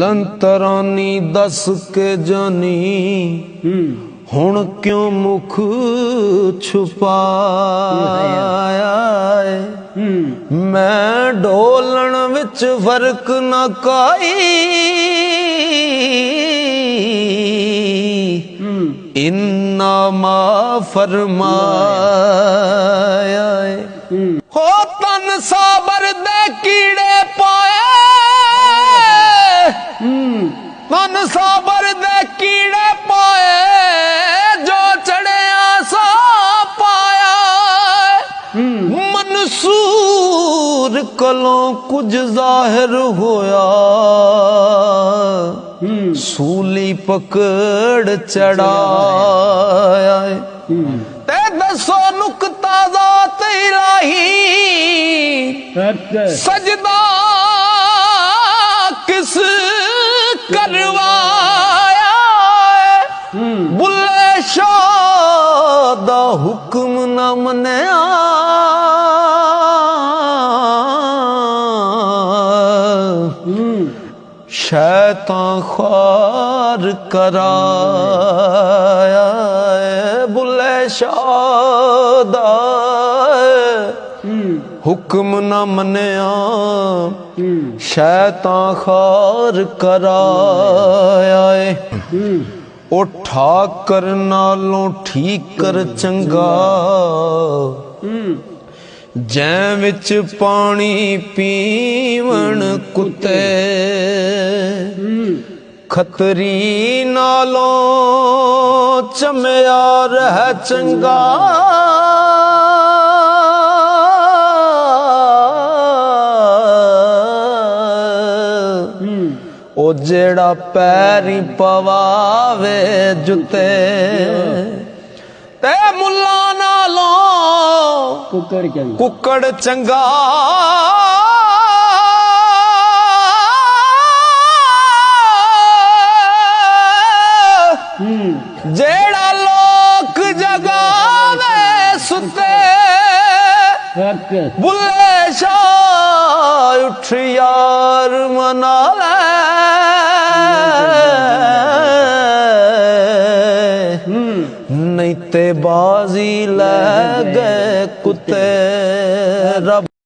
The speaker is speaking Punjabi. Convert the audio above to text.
ਲੰਤਰਾਨੀ ਦੱਸ ਕੇ ਜਾਨੀ ਹੁਣ ਕਿਉਂ ਮੁਖ ਛੁਪਾਇਆ ਮੈਂ ਢੋਲਣ ਵਿੱਚ ਫ਼ਰਕ ਨਾ ਕਾਈ। ਇੰਨਾ ਮਾ ਫਰਮਾਇਆ। ਹੂੰ। ਤਨ ਸਾਬਰ ਦੇ ਕੀੜੇ ਹੂੰ ਮਨ ਸਾਬਰ ਦੇ ਕੀੜੇ ਪਾਏ ਜੋ ਚੜਿਆ ਸੋ ਪਾਇਆ। ਮਨਸੂਰ ਕਲੋਂ ਕੁਝ ਜ਼ਾਹਿਰ ਹੋਇਆ। ਸੂਲੀ ਪਕੜ ਚੜਾਇਆ ਤੇ ਦੱਸੋ ਨੁਕਤਾ ਜ਼ਾਤ ਇਲਾਹੀ। ਸਜਦਾ ਬੁੱਲੇ ਸ਼ਾਹ ਦਾ ਹੁਕਮ ਨਾ ਮੰਨਿਆ। ਸ਼ੈਤਾਨ ਖਾਰ ਕਰਾਇਆ। ਬੁੱਲੇ ਸ਼ਾਹ ਦਾ ਹੁਕਮ ਨਾ ਮੰਨਿਆ। ਸ਼ੈਤਾਨ ਖਾਰ ਕਰਾਇਆ ਏ ਹੂੰ ਉਹ ਠਾਕਰ ਨਾਲੋਂ ਠੀਕ ਕਰ ਚੰਗਾ। ਜੈ ਵਿੱਚ ਪਾਣੀ ਪੀਵਣ ਕੁੱਤੇ। ਖਤਰੀ ਨਾਲੋਂ ਚਮਿਆ ਰਹਿ ਚੰਗਾ। ਉਹ ਜਿਹੜਾ ਪੈਰੀ ਪਵਾਵੇ ਜੁੱਤੇ ਤੇ ਮੁੱਲਾ ਨਾਲੋਂ ਕੁੱਕੜ ਚੰਗਾ ਕੁੱਕੜ ਚੰਗਾ ਜਿਹੜਾ ਲੋਕ ਜਗਾਵੇ ਸੁੱਤੇ ਬੁੱਲੇ ਸ਼ਾਹ ਉੱਠ ਯਾਰ ਮਨਾ ਬਾਜ਼ੀ ਲੈ ਕੁੱਤੇ। ਰੱਬ